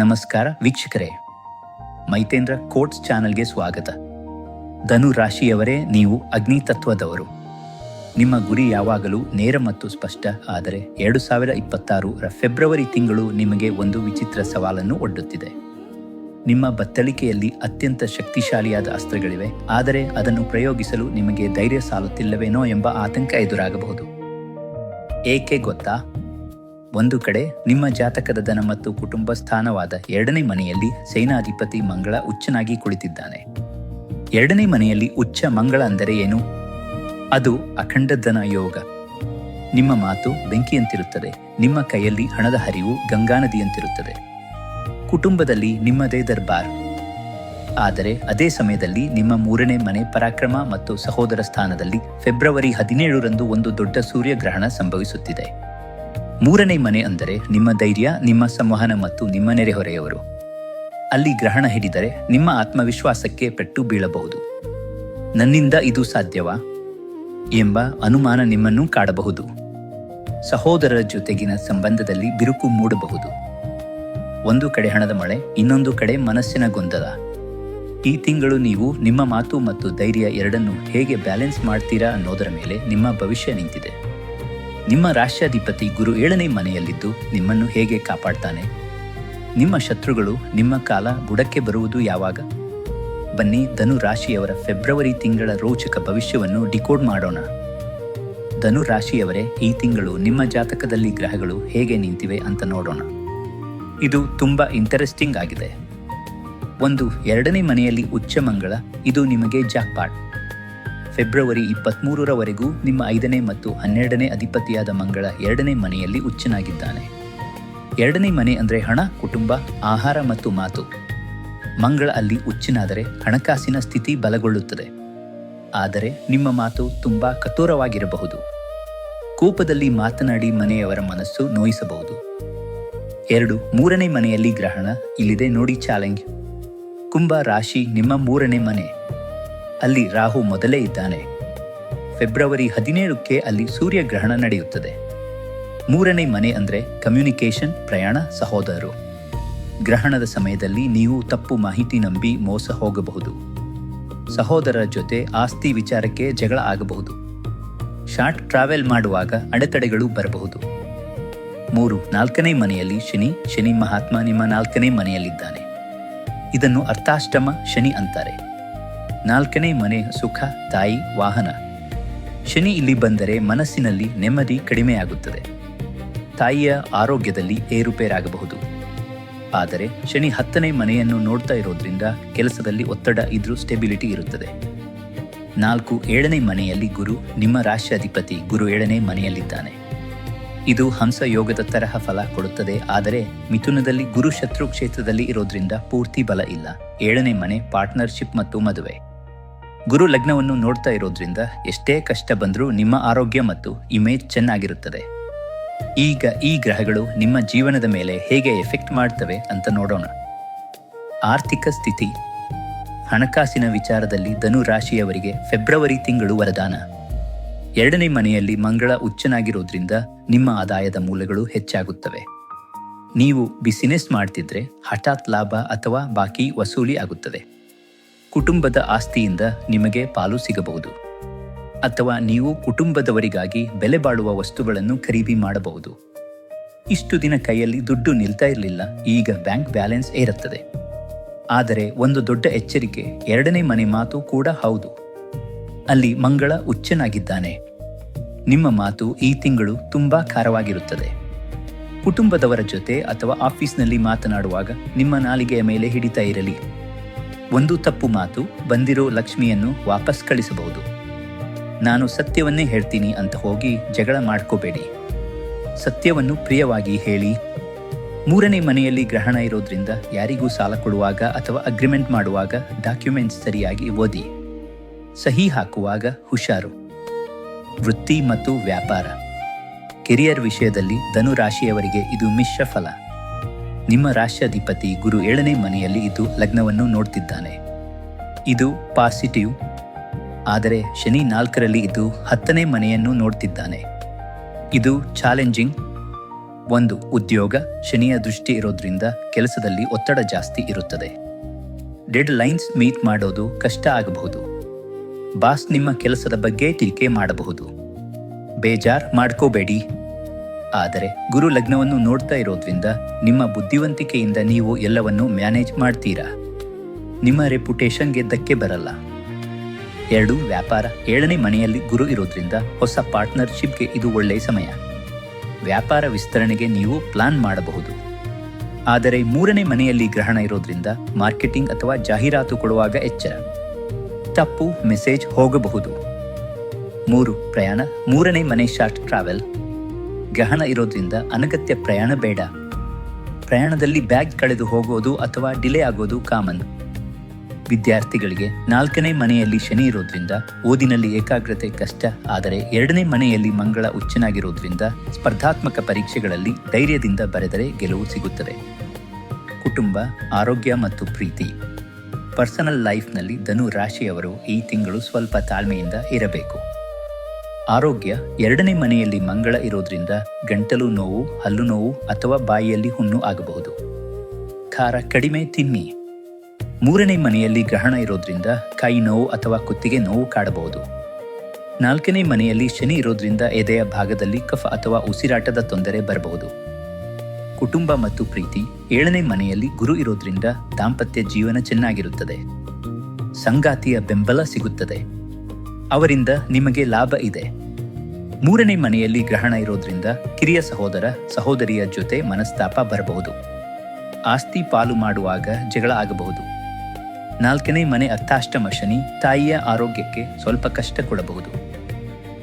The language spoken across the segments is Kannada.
ನಮಸ್ಕಾರ ವೀಕ್ಷಕರೇ. ಮೈತೇಂದ್ರ ಕೋಟ್ಸ್ ಚಾನೆಲ್ಗೆ ಸ್ವಾಗತ. ಧನು ರಾಶಿಯವರೇ, ನೀವು ಅಗ್ನಿ ತತ್ವದವರು ನಿಮ್ಮ ಗುರಿ ಯಾವಾಗಲೂ ನೇರ ಮತ್ತು ಸ್ಪಷ್ಟ, ಆದರೆ ಎರಡು ಸಾವಿರ ಇಪ್ಪತ್ತಾರರ ಫೆಬ್ರವರಿ ತಿಂಗಳು ನಿಮಗೆ ಒಂದು ವಿಚಿತ್ರ ಸವಾಲನ್ನು ಒಡ್ಡುತ್ತಿದೆ. ನಿಮ್ಮ ಬತ್ತಳಿಕೆಯಲ್ಲಿ ಅತ್ಯಂತ ಶಕ್ತಿಶಾಲಿಯಾದ ಅಸ್ತ್ರಗಳಿವೆ, ಆದರೆ ಅದನ್ನು ಪ್ರಯೋಗಿಸಲು ನಿಮಗೆ ಧೈರ್ಯ ಸಾಲುತ್ತಿಲ್ಲವೇನೋ ಎಂಬ ಆತಂಕ ಎದುರಾಗಬಹುದು. ಏಕೆ ಗೊತ್ತಾ? ಒಂದು ಕಡೆ ನಿಮ್ಮ ಜಾತಕದ ಧನ ಮತ್ತು ಕುಟುಂಬ ಸ್ಥಾನವಾದ ಎರಡನೇ ಮನೆಯಲ್ಲಿ ಸೇನಾಧಿಪತಿ ಮಂಗಳ ಉಚ್ಚನಾಗಿ ಕುಳಿತಿದ್ದಾನೆ. ಎರಡನೇ ಮನೆಯಲ್ಲಿ ಉಚ್ಚ ಮಂಗಳ ಅಂದರೆ ಏನು? ಅದು ಅಖಂಡ ಧನ ಯೋಗ. ನಿಮ್ಮ ಮಾತು ಬೆಂಕಿಯಂತಿರುತ್ತದೆ. ನಿಮ್ಮ ಕೈಯಲ್ಲಿ ಹಣದ ಹರಿವು ಗಂಗಾ ನದಿಯಂತಿರುತ್ತದೆ ಕುಟುಂಬದಲ್ಲಿ ನಿಮ್ಮದೇ ದರ್ಬಾರ್. ಆದರೆ ಅದೇ ಸಮಯದಲ್ಲಿ ನಿಮ್ಮ ಮೂರನೇ ಮನೆ ಪರಾಕ್ರಮ ಮತ್ತು ಸಹೋದರ ಸ್ಥಾನದಲ್ಲಿ ಫೆಬ್ರವರಿ ಹದಿನೇಳರಂದು ಒಂದು ದೊಡ್ಡ ಸೂರ್ಯಗ್ರಹಣ ಸಂಭವಿಸುತ್ತಿದೆ. ಮೂರನೇ ಮನೆ ಅಂದರೆ ನಿಮ್ಮ ಧೈರ್ಯ, ನಿಮ್ಮ ಸಂವಹನ ಮತ್ತು ನಿಮ್ಮ ನೆರೆಹೊರೆಯವರು ಅಲ್ಲಿ ಗ್ರಹಣ ಹಿಡಿದರೆ ನಿಮ್ಮ ಆತ್ಮವಿಶ್ವಾಸಕ್ಕೆ ಪೆಟ್ಟು ಬೀಳಬಹುದು. ನನ್ನಿಂದ ಇದು ಸಾಧ್ಯವಾ? ಎಂಬ ಅನುಮಾನ ನಿಮ್ಮನ್ನು ಕಾಡಬಹುದು. ಸಹೋದರರ ಜೊತೆಗಿನ ಸಂಬಂಧದಲ್ಲಿ ಬಿರುಕು ಮೂಡಬಹುದು. ಒಂದು ಕಡೆ ಹಣದ ಮಳೆ, ಇನ್ನೊಂದು ಕಡೆ ಮನಸ್ಸಿನ ಗೊಂದಲ. ಈ ತಿಂಗಳು ನೀವು ನಿಮ್ಮ ಮಾತು ಮತ್ತು ಧೈರ್ಯ ಎರಡನ್ನು ಹೇಗೆ ಬ್ಯಾಲೆನ್ಸ್ ಮಾಡ್ತೀರಾ ಅನ್ನೋದರ ಮೇಲೆ ನಿಮ್ಮ ಭವಿಷ್ಯ ನಿಂತಿದೆ. ನಿಮ್ಮ ರಾಷ್ಟ್ರಾಧಿಪತಿ ಗುರು ಏಳನೇ ಮನೆಯಲ್ಲಿದ್ದು ನಿಮ್ಮನ್ನು ಹೇಗೆ ಕಾಪಾಡ್ತಾನೆ? ನಿಮ್ಮ ಶತ್ರುಗಳು ನಿಮ್ಮ ಕಾಲ ಬುಡಕ್ಕೆ ಬರುವುದು ಯಾವಾಗ? ಬನ್ನಿ ಧನು ರಾಶಿಯವರ ಫೆಬ್ರವರಿ ತಿಂಗಳ ರೋಚಕ ಭವಿಷ್ಯವನ್ನು ಡಿಕೋಡ್ ಮಾಡೋಣ. ಧನು ರಾಶಿಯವರೇ, ಈ ತಿಂಗಳು ನಿಮ್ಮ ಜಾತಕದಲ್ಲಿ ಗ್ರಹಗಳು ಹೇಗೆ ನಿಂತಿವೆ ಅಂತ ನೋಡೋಣ. ಇದು ತುಂಬ ಇಂಟರೆಸ್ಟಿಂಗ್ ಆಗಿದೆ. ಒಂದು ಎರಡನೇ ಮನೆಯಲ್ಲಿ ಉಚ್ಚ ಮಂಗಳ ಇದು ನಿಮಗೆ ಜಾಕ್ಪಾಟ್. ಫೆಬ್ರವರಿ ಇಪ್ಪತ್ತ್ಮೂರರವರೆಗೂ ನಿಮ್ಮ ಐದನೇ ಮತ್ತು ಹನ್ನೆರಡನೇ ಅಧಿಪತಿಯಾದ ಮಂಗಳ ಎರಡನೇ ಮನೆಯಲ್ಲಿ ಉಚ್ಚನಾಗಿದ್ದಾನೆ ಎರಡನೇ ಮನೆ ಅಂದರೆ ಹಣ, ಕುಟುಂಬ, ಆಹಾರ ಮತ್ತು ಮಾತು. ಮಂಗಳ ಅಲ್ಲಿ ಉಚ್ಚನಾದರೆ ಹಣಕಾಸಿನ ಸ್ಥಿತಿ ಬಲಗೊಳ್ಳುತ್ತದೆ. ಆದರೆ ನಿಮ್ಮ ಮಾತು ತುಂಬಾ ಕಠೋರವಾಗಿರಬಹುದು. ಕೋಪದಲ್ಲಿ ಮಾತನಾಡಿ ಮನೆಯವರ ಮನಸ್ಸು ನೋಯಿಸಬಹುದು. ಎರಡು, ಮೂರನೇ ಮನೆಯಲ್ಲಿ ಗ್ರಹಣ, ಇಲ್ಲಿದೆ ನೋಡಿ ಚಾಲೆಂಜ್. ಕುಂಭ ರಾಶಿ ನಿಮ್ಮ ಮೂರನೇ ಮನೆ. ಅಲ್ಲಿ ರಾಹು ಮೊದಲೇ ಇದ್ದಾನೆ. ಫೆಬ್ರವರಿ ಹದಿನೇಳಕ್ಕೆ ಅಲ್ಲಿ ಸೂರ್ಯಗ್ರಹಣ ನಡೆಯುತ್ತದೆ. ಮೂರನೇ ಮನೆ ಅಂದರೆ ಕಮ್ಯುನಿಕೇಷನ್, ಪ್ರಯಾಣ, ಸಹೋದರರು. ಗ್ರಹಣದ ಸಮಯದಲ್ಲಿ ನೀವು ತಪ್ಪು ಮಾಹಿತಿ ನಂಬಿ ಮೋಸ ಹೋಗಬಹುದು. ಸಹೋದರರ ಜೊತೆ ಆಸ್ತಿ ವಿಚಾರಕ್ಕೆ ಜಗಳ ಆಗಬಹುದು. ಶಾರ್ಟ್ ಟ್ರಾವೆಲ್ ಮಾಡುವಾಗ ಅಡೆತಡೆಗಳು ಬರಬಹುದು. ಮೂರು, ನಾಲ್ಕನೇ ಮನೆಯಲ್ಲಿ ಶನಿ ಶನಿ ಮಹಾತ್ಮ ನಿಮ್ಮ ನಾಲ್ಕನೇ ಮನೆಯಲ್ಲಿದ್ದಾನೆ. ಇದನ್ನು ಅರ್ಥಾಷ್ಟಮ ಶನಿ ಅಂತಾರೆ. ನಾಲ್ಕನೇ ಮನೆ ಸುಖ, ತಾಯಿ, ವಾಹನ. ಶನಿ ಇಲ್ಲಿ ಬಂದರೆ ಮನಸ್ಸಿನಲ್ಲಿ ನೆಮ್ಮದಿ ಕಡಿಮೆಯಾಗುತ್ತದೆ. ತಾಯಿಯ ಆರೋಗ್ಯದಲ್ಲಿ ಏರುಪೇರಾಗಬಹುದು. ಆದರೆ ಶನಿ ಹತ್ತನೇ ಮನೆಯನ್ನು ನೋಡ್ತಾ ಇರೋದ್ರಿಂದ ಕೆಲಸದಲ್ಲಿ ಒತ್ತಡ ಇದ್ರೂ ಸ್ಟೆಬಿಲಿಟಿ ಇರುತ್ತದೆ. ನಾಲ್ಕು ಏಳನೇ ಮನೆಯಲ್ಲಿ ಗುರು, ನಿಮ್ಮ ರಾಷ್ಟ್ರಾಧಿಪತಿ ಗುರು ಏಳನೇ ಮನೆಯಲ್ಲಿದ್ದಾನೆ. ಇದು ಹಂಸ ಯೋಗದ ತರಹ ಫಲ ಕೊಡುತ್ತದೆ, ಆದರೆ ಮಿಥುನದಲ್ಲಿ ಗುರು ಶತ್ರು ಕ್ಷೇತ್ರದಲ್ಲಿ ಇರೋದ್ರಿಂದ ಪೂರ್ತಿ ಬಲ ಇಲ್ಲ. ಏಳನೇ ಮನೆ ಪಾರ್ಟ್ನರ್ಶಿಪ್ ಮತ್ತು ಮದುವೆ. ಗುರು ಲಗ್ನವನ್ನು ನೋಡ್ತಾ ಇರೋದ್ರಿಂದ ಎಷ್ಟೇ ಕಷ್ಟ ಬಂದರೂ ನಿಮ್ಮ ಆರೋಗ್ಯ ಮತ್ತು ಇಮೇಜ್ ಚೆನ್ನಾಗಿರುತ್ತದೆ. ಈಗ ಈ ಗ್ರಹಗಳು ನಿಮ್ಮ ಜೀವನದ ಮೇಲೆ ಹೇಗೆ ಎಫೆಕ್ಟ್ ಮಾಡ್ತವೆ ಅಂತ ನೋಡೋಣ. ಆರ್ಥಿಕ ಸ್ಥಿತಿ. ಹಣಕಾಸಿನ ವಿಚಾರದಲ್ಲಿ ಧನು ರಾಶಿಯವರಿಗೆ ಫೆಬ್ರವರಿ ತಿಂಗಳು ವರದಾನ. ಎರಡನೇ ಮನೆಯಲ್ಲಿ ಮಂಗಳ ಉಚ್ಚನಾಗಿರೋದ್ರಿಂದ ನಿಮ್ಮ ಆದಾಯದ ಮೂಲಗಳು ಹೆಚ್ಚಾಗುತ್ತವೆ. ನೀವು ಬಿಸಿನೆಸ್ ಮಾಡ್ತಿದ್ರೆ ಹಠಾತ್ ಲಾಭ ಅಥವಾ ಬಾಕಿ ವಸೂಲಿ ಆಗುತ್ತದೆ. ಕುಟುಂಬದ ಆಸ್ತಿಯಿಂದ ನಿಮಗೆ ಪಾಲು ಸಿಗಬಹುದು. ಅಥವಾ ನೀವು ಕುಟುಂಬದವರಿಗಾಗಿ ಬೆಲೆ ಬಾಳುವ ವಸ್ತುಗಳನ್ನು ಖರೀದಿ ಮಾಡಬಹುದು. ಇಷ್ಟು ದಿನ ಕೈಯಲ್ಲಿ ದುಡ್ಡು ನಿಲ್ತಾ ಇರಲಿಲ್ಲ, ಈಗ ಬ್ಯಾಂಕ್ ಬ್ಯಾಲೆನ್ಸ್ ಏರುತ್ತದೆ. ಆದರೆ ಒಂದು ದೊಡ್ಡ ಎಚ್ಚರಿಕೆ ಎರಡನೇ ಮನೆ ಮಾತು ಕೂಡ ಹೌದು. ಅಲ್ಲಿ ಮಂಗಳ ಉಚ್ಚನಾಗಿದ್ದಾನೆ ನಿಮ್ಮ ಮಾತು ಈ ತಿಂಗಳು ತುಂಬಾ ಖಾರವಾಗಿರುತ್ತದೆ. ಕುಟುಂಬದವರ ಜೊತೆ ಅಥವಾ ಆಫೀಸ್ನಲ್ಲಿ ಮಾತನಾಡುವಾಗ ನಿಮ್ಮ ನಾಲಿಗೆಯ ಮೇಲೆ ಹಿಡಿತಾ ಇರಲಿ. ಒಂದು ತಪ್ಪು ಮಾತು ಬಂದಿರೋ ಲಕ್ಷ್ಮಿಯನ್ನು ವಾಪಸ್ ಕಳಿಸಬಹುದು. ನಾನು ಸತ್ಯವನ್ನೇ ಹೇಳ್ತೀನಿ ಅಂತ ಹೋಗಿ ಜಗಳ ಮಾಡ್ಕೋಬೇಡಿ. ಸತ್ಯವನ್ನು ಪ್ರಿಯವಾಗಿ ಹೇಳಿ. ಮೂರನೇ ಮನೆಯಲ್ಲಿ ಗ್ರಹಣ ಇರೋದ್ರಿಂದ ಯಾರಿಗೂ ಸಾಲ ಕೊಡುವಾಗ ಅಥವಾ ಅಗ್ರಿಮೆಂಟ್ ಮಾಡುವಾಗ ಡಾಕ್ಯುಮೆಂಟ್ಸ್ ಸರಿಯಾಗಿ ಓದಿ. ಸಹಿ ಹಾಕುವಾಗ ಹುಷಾರು. ವೃತ್ತಿ ಮತ್ತು ವ್ಯಾಪಾರ. ಕೆರಿಯರ್ ವಿಷಯದಲ್ಲಿ ಧನುರಾಶಿಯವರಿಗೆ ಇದು ಮಿಶ್ರ ಫಲ. ನಿಮ್ಮ ರಾಷ್ಟ್ರಾಧಿಪತಿ ಗುರು ಏಳನೇ ಮನೆಯಲ್ಲಿ ಇದ್ದು ಲಗ್ನವನ್ನು ನೋಡ್ತಿದ್ದಾನೆ. ಇದು ಪಾಸಿಟಿವ್. ಆದರೆ ಶನಿ ನಾಲ್ಕರಲ್ಲಿ ಇದ್ದು ಹತ್ತನೇ ಮನೆಯನ್ನು ನೋಡ್ತಿದ್ದಾನೆ. ಇದು ಚಾಲೆಂಜಿಂಗ್. ಒಂದು, ಉದ್ಯೋಗ ಶನಿಯ ದೃಷ್ಟಿ ಇರೋದ್ರಿಂದ ಕೆಲಸದಲ್ಲಿ ಒತ್ತಡ ಜಾಸ್ತಿ ಇರುತ್ತದೆ. ಡೆಡ್ ಲೈನ್ಸ್ ಮೀಟ್ ಮಾಡೋದು ಕಷ್ಟ ಆಗಬಹುದು. ಬಾಸ್ ನಿಮ್ಮ ಕೆಲಸದ ಬಗ್ಗೆ ಟೀಕೆ ಮಾಡಬಹುದು. ಬೇಜಾರ್ ಮಾಡ್ಕೋಬೇಡಿ. ಆದರೆ ಗುರು ಲಗ್ನವನ್ನು ನೋಡ್ತಾ ಇರೋದ್ರಿಂದ ನಿಮ್ಮ ಬುದ್ಧಿವಂತಿಕೆಯಿಂದ ನೀವು ಎಲ್ಲವನ್ನೂ ಮ್ಯಾನೇಜ್ ಮಾಡ್ತೀರಾ? ನಿಮ್ಮ ರೆಪ್ಯುಟೇಷನ್ಗೆ ಧಕ್ಕೆ ಬರಲ್ಲ. ಎರಡು, ವ್ಯಾಪಾರ. ಏಳನೇ ಮನೆಯಲ್ಲಿ ಗುರು ಇರೋದ್ರಿಂದ ಹೊಸ ಪಾರ್ಟ್ನರ್ಶಿಪ್ಗೆ ಇದು ಒಳ್ಳೆಯ ಸಮಯ. ವ್ಯಾಪಾರ ವಿಸ್ತರಣೆಗೆ ನೀವು ಪ್ಲಾನ್ ಮಾಡಬಹುದು. ಆದರೆ ಮೂರನೇ ಮನೆಯಲ್ಲಿ ಗ್ರಹಣ ಇರೋದ್ರಿಂದ ಮಾರ್ಕೆಟಿಂಗ್ ಅಥವಾ ಜಾಹೀರಾತು ಕೊಡುವಾಗ ಎಚ್ಚರ. ತಪ್ಪು ಮೆಸೇಜ್ ಹೋಗಬಹುದು. ಮೂರು, ಪ್ರಯಾಣ. ಮೂರನೇ ಮನೆ ಶಾರ್ಟ್ ಟ್ರಾವೆಲ್. ಗ್ರಹಣ ಇರೋದ್ರಿಂದ ಅನಗತ್ಯ ಪ್ರಯಾಣ ಬೇಡ. ಪ್ರಯಾಣದಲ್ಲಿ ಬ್ಯಾಗ್ ಕಳೆದು ಹೋಗೋದು ಅಥವಾ ಡಿಲೇ ಆಗೋದು ಕಾಮನ್. ವಿದ್ಯಾರ್ಥಿಗಳಿಗೆ ನಾಲ್ಕನೇ ಮನೆಯಲ್ಲಿ ಶನಿ ಇರೋದ್ರಿಂದ ಓದಿನಲ್ಲಿ ಏಕಾಗ್ರತೆ ಕಷ್ಟ, ಆದರೆ ಎರಡನೇ ಮನೆಯಲ್ಲಿ ಮಂಗಳ ಉಚ್ಚನಾಗಿರೋದ್ರಿಂದ ಸ್ಪರ್ಧಾತ್ಮಕ ಪರೀಕ್ಷೆಗಳಲ್ಲಿ ಧೈರ್ಯದಿಂದ ಬರೆದರೆ ಗೆಲುವು ಸಿಗುತ್ತದೆ. ಕುಟುಂಬ, ಆರೋಗ್ಯ ಮತ್ತು ಪ್ರೀತಿ. ಪರ್ಸನಲ್ ಲೈಫ್ನಲ್ಲಿ ಧನು ರಾಶಿಯವರು ಈ ತಿಂಗಳು ಸ್ವಲ್ಪ ತಾಳ್ಮೆಯಿಂದ ಇರಬೇಕು. ಆರೋಗ್ಯ ಎರಡನೇ ಮನೆಯಲ್ಲಿ ಮಂಗಳ ಇರೋದ್ರಿಂದ ಗಂಟಲು ನೋವು, ಹಲ್ಲು ನೋವು ಅಥವಾ ಬಾಯಿಯಲ್ಲಿ ಹುಣ್ಣು ಆಗಬಹುದು. ಖಾರ ಕಡಿಮೆ ತಿನ್ನಿ. ಮೂರನೇ ಮನೆಯಲ್ಲಿ ಗ್ರಹಣ ಇರೋದ್ರಿಂದ ಕೈ ನೋವು ಅಥವಾ ಕುತ್ತಿಗೆ ನೋವು ಕಾಡಬಹುದು. ನಾಲ್ಕನೇ ಮನೆಯಲ್ಲಿ ಶನಿ ಇರೋದ್ರಿಂದ ಎದೆಯ ಭಾಗದಲ್ಲಿ ಕಫ ಅಥವಾ ಉಸಿರಾಟದ ತೊಂದರೆ ಬರಬಹುದು. ಕುಟುಂಬ ಮತ್ತು ಪ್ರೀತಿ ಏಳನೇ ಮನೆಯಲ್ಲಿ ಗುರು ಇರೋದ್ರಿಂದ ದಾಂಪತ್ಯ ಜೀವನ ಚೆನ್ನಾಗಿರುತ್ತದೆ. ಸಂಗಾತಿಯ ಬೆಂಬಲ ಸಿಗುತ್ತದೆ. ಅವರಿಂದ ನಿಮಗೆ ಲಾಭ ಇದೆ. ಮೂರನೇ ಮನೆಯಲ್ಲಿ ಗ್ರಹಣ ಇರೋದ್ರಿಂದ ಕಿರಿಯ ಸಹೋದರ, ಸಹೋದರಿಯ ಜೊತೆ ಮನಸ್ತಾಪ ಬರಬಹುದು. ಆಸ್ತಿ ಪಾಲು ಮಾಡುವಾಗ ಜಗಳ ಆಗಬಹುದು. ನಾಲ್ಕನೇ ಮನೆ ಅರ್ಥಾಷ್ಟಮ ಶನಿ ತಾಯಿಯ ಆರೋಗ್ಯಕ್ಕೆ ಸ್ವಲ್ಪ ಕಷ್ಟ ಕೊಡಬಹುದು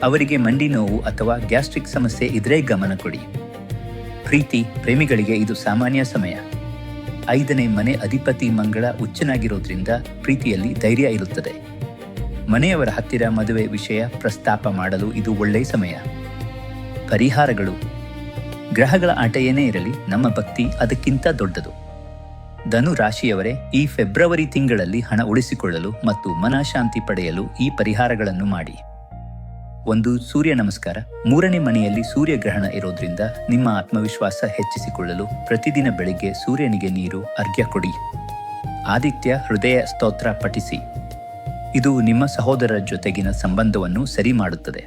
ಅವರಿಗೆ ಮಂಡಿ ನೋವು ಅಥವಾ ಗ್ಯಾಸ್ಟ್ರಿಕ್ ಸಮಸ್ಯೆ ಇದ್ರೆ ಗಮನ ಕೊಡಿ. ಪ್ರೀತಿ, ಪ್ರೇಮಿಗಳಿಗೆ ಇದು ಸಾಮಾನ್ಯ ಸಮಯ. ಐದನೇ ಮನೆ ಅಧಿಪತಿ ಮಂಗಳ ಉಚ್ಚನಾಗಿರೋದ್ರಿಂದ ಪ್ರೀತಿಯಲ್ಲಿ ಧೈರ್ಯ ಇರುತ್ತದೆ. ಮನೆಯವರ ಹತ್ತಿರ ಮದುವೆ ವಿಷಯ ಪ್ರಸ್ತಾಪ ಮಾಡಲು ಇದು ಒಳ್ಳೆಯ ಸಮಯ. ಪರಿಹಾರಗಳು. ಗ್ರಹಗಳ ಆಟ ಏನೇ ಇರಲಿ, ನಮ್ಮ ಭಕ್ತಿ ಅದಕ್ಕಿಂತ ದೊಡ್ಡದು. ಧನು ರಾಶಿಯವರೇ, ಈ ಫೆಬ್ರವರಿ ತಿಂಗಳಲ್ಲಿ ಹಣ ಉಳಿಸಿಕೊಳ್ಳಲು ಮತ್ತು ಮನಃಶಾಂತಿ ಪಡೆಯಲು ಈ ಪರಿಹಾರಗಳನ್ನು ಮಾಡಿ. ಒಂದು ಸೂರ್ಯ ನಮಸ್ಕಾರ. ಮೂರನೇ ಮನೆಯಲ್ಲಿ ಸೂರ್ಯಗ್ರಹಣ ಇರೋದ್ರಿಂದ ನಿಮ್ಮ ಆತ್ಮವಿಶ್ವಾಸ ಹೆಚ್ಚಿಸಿಕೊಳ್ಳಲು ಪ್ರತಿದಿನ ಬೆಳಿಗ್ಗೆ ಸೂರ್ಯನಿಗೆ ನೀರು ಅರ್ಘ್ಯ ಕೊಡಿ. ಆದಿತ್ಯ ಹೃದಯ ಸ್ತೋತ್ರ ಪಠಿಸಿ. ಇದು ನಿಮ್ಮ ಸಹೋದರರ ಜೊತೆಗಿನ ಸಂಬಂಧವನ್ನು ಸರಿ ಮಾಡುತ್ತದೆ.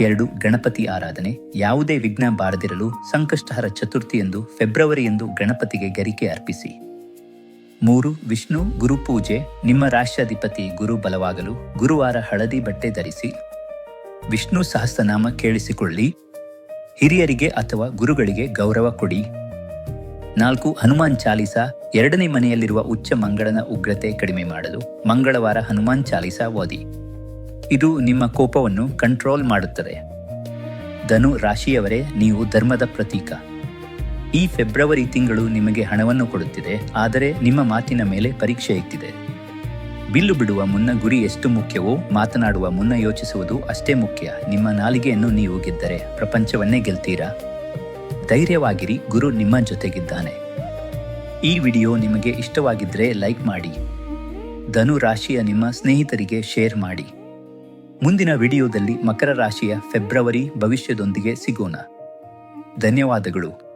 ಎರಡು, ಗಣಪತಿ ಆರಾಧನೆ. ಯಾವುದೇ ವಿಘ್ನ ಬಾರದಿರಲು ಸಂಕಷ್ಟಹರ ಚತುರ್ಥಿ ಎಂದು ಫೆಬ್ರವರಿ ಎಂದು ಗಣಪತಿಗೆ ಗರಿಕೆ ಅರ್ಪಿಸಿ. ಮೂರು, ವಿಷ್ಣು ಗುರುಪೂಜೆ ನಿಮ್ಮ ರಾಷ್ಟ್ರಾಧಿಪತಿ ಗುರು ಬಲವಾಗಲು ಗುರುವಾರ ಹಳದಿ ಬಟ್ಟೆ ಧರಿಸಿ. ವಿಷ್ಣು ಸಹಸ್ರನಾಮ ಕೇಳಿಸಿಕೊಳ್ಳಿ. ಹಿರಿಯರಿಗೆ ಅಥವಾ ಗುರುಗಳಿಗೆ ಗೌರವ ಕೊಡಿ. ನಾಲ್ಕು, ಹನುಮಾನ್ ಚಾಲಿಸ. ಎರಡನೇ ಮನೆಯಲ್ಲಿರುವ ಉಚ್ಚ ಮಂಗಳನ ಉಗ್ರತೆ ಕಡಿಮೆ ಮಾಡಲು ಮಂಗಳವಾರ ಹನುಮಾನ್ ಚಾಲಿಸ ಓದಿ. ಇದು ನಿಮ್ಮ ಕೋಪವನ್ನು ಕಂಟ್ರೋಲ್ ಮಾಡುತ್ತದೆ. ಧನು ರಾಶಿಯವರೇ, ನೀವು ಧರ್ಮದ ಪ್ರತೀಕ. ಈ ಫೆಬ್ರವರಿ ತಿಂಗಳು ನಿಮಗೆ ಹಣವನ್ನು ಕೊಡುತ್ತಿದೆ, ಆದರೆ ನಿಮ್ಮ ಮಾತಿನ ಮೇಲೆ ಪರೀಕ್ಷೆ ಇಟ್ಟಿದೆ. ಬಿಲ್ಲು ಬಿಡುವ ಮುನ್ನ ಗುರಿ ಎಷ್ಟು ಮುಖ್ಯವೋ, ಮಾತನಾಡುವ ಮುನ್ನ ಯೋಚಿಸುವುದು ಅಷ್ಟೇ ಮುಖ್ಯ. ನಿಮ್ಮ ನಾಲಿಗೆಯನ್ನು ನೀವು ಗೆದ್ದರೆ ಪ್ರಪಂಚವನ್ನೇ ಗೆಲ್ತೀರಾ? ಧೈರ್ಯವಾಗಿರಿ, ಗುರು ನಿಮ್ಮ ಜೊತೆಗಿದ್ದಾನೆ. ಈ ವಿಡಿಯೋ ನಿಮಗೆ ಇಷ್ಟವಾಗಿದ್ದರೆ ಲೈಕ್ ಮಾಡಿ. ಧನು ರಾಶಿಯ ನಿಮ್ಮ ಸ್ನೇಹಿತರಿಗೆ ಶೇರ್ ಮಾಡಿ. ಮುಂದಿನ ವಿಡಿಯೋದಲ್ಲಿ ಮಕರ ರಾಶಿಯ ಫೆಬ್ರವರಿ ಭವಿಷ್ಯದೊಂದಿಗೆ ಸಿಗೋಣ. ಧನ್ಯವಾದಗಳು.